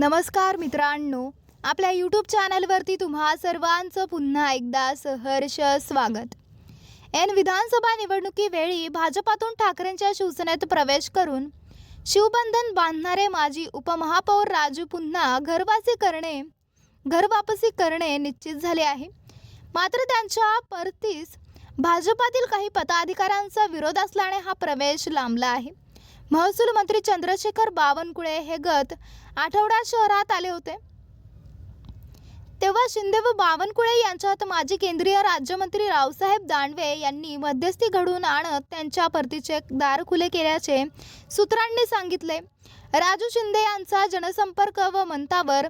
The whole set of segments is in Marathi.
नमस्कार मित्रांनो आपल्या यूट्यूब चॅनलवरती तुम्हा सर्वांचं पुन्हा एकदा सहर्ष स्वागत. एन विधानसभा निवडणुकीवेळी भाजपातून ठाकरेंच्या शिवसेनेत प्रवेश करून शिवबंधन बांधणारे माजी उपमहापौर राजू पुन्हा घरवासी करणे घरवापसी करणे निश्चित झाले आहे. मात्र त्यांच्या परतीस भाजपातील काही पदाधिकाऱ्यांचा विरोध असल्याने हा प्रवेश लांबला आहे. महसूल मंत्री चंद्रशेखर बावनकुळे हे गत आठवडा शहरात आले होते. तेव्हा शिंदे व बावनकुळे यांच्यात माजी केंद्रीय राज्यमंत्री रावसाहेब दानवे यांनी मध्यस्थी घडवून आणत त्यांच्या परतीचे दार खुले केल्याचे सूत्रांनी सांगितले. राजू शिंदे यांचा जनसंपर्क व मंतावर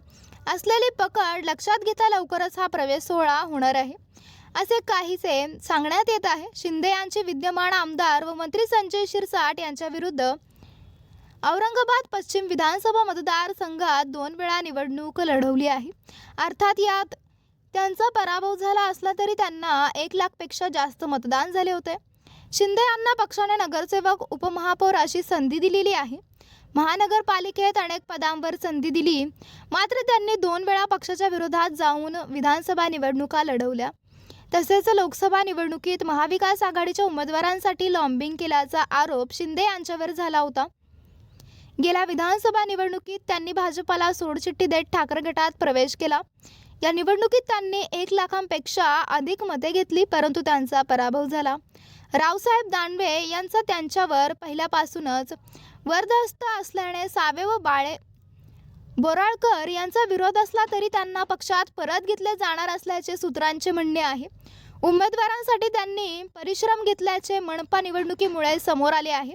असलेली पकड लक्षात घेता लवकरच हा प्रवेश सोहळा होणार आहे. असे काहीसे सांगण्यात येत आहे. शिंदे यांचे विद्यमान आमदार व मंत्री संजय शिरसाट यांच्या विरुद्ध औरंगाबाद पश्चिम विधानसभा मतदारसंघात दोन वेळा निवडणूक लढवली आहे. अर्थात यात त्यांचा पराभव झाला असला तरी त्यांना एक लाखपेक्षा जास्त मतदान झाले होते. शिंदे यांना पक्षाने नगरसेवक उपमहापौर अशी संधी दिलेली आहे. महानगरपालिकेत अनेक पदांवर संधी दिली. मात्र त्यांनी दोन वेळा पक्षाच्या विरोधात जाऊन विधानसभा निवडणुका लढवल्या. तसेच लोकसभा निवडणुकीत महाविकास आघाडीच्या उमेदवारांसाठी लॉम्बिंग केल्याचा आरोप शिंदे यांच्यावर झाला होता. गेल्या विधानसभा निवडणुकीत त्यांनी भाजपाला सोडचिठ्ठी देत ठाकरे गटात प्रवेश केला. या निवडणुकीत त्यांनी एक लाखांपेक्षा अधिक मते घेतली परंतु त्यांचा पराभव झाला. रावसाहेब दानवे यांचा त्यांच्यावर पहिल्यापासूनच वरदहस्त असल्याने सावे व बाळे बोराळकर यांचा विरोध असला तरी त्यांना पक्षात परत घेतले जाणार असल्याचे सूत्रांचे म्हणणे आहे. उमेदवारांसाठी त्यांनी परिश्रम घेतल्याचे मनपा निवडणुकीमुळे समोर आले आहे.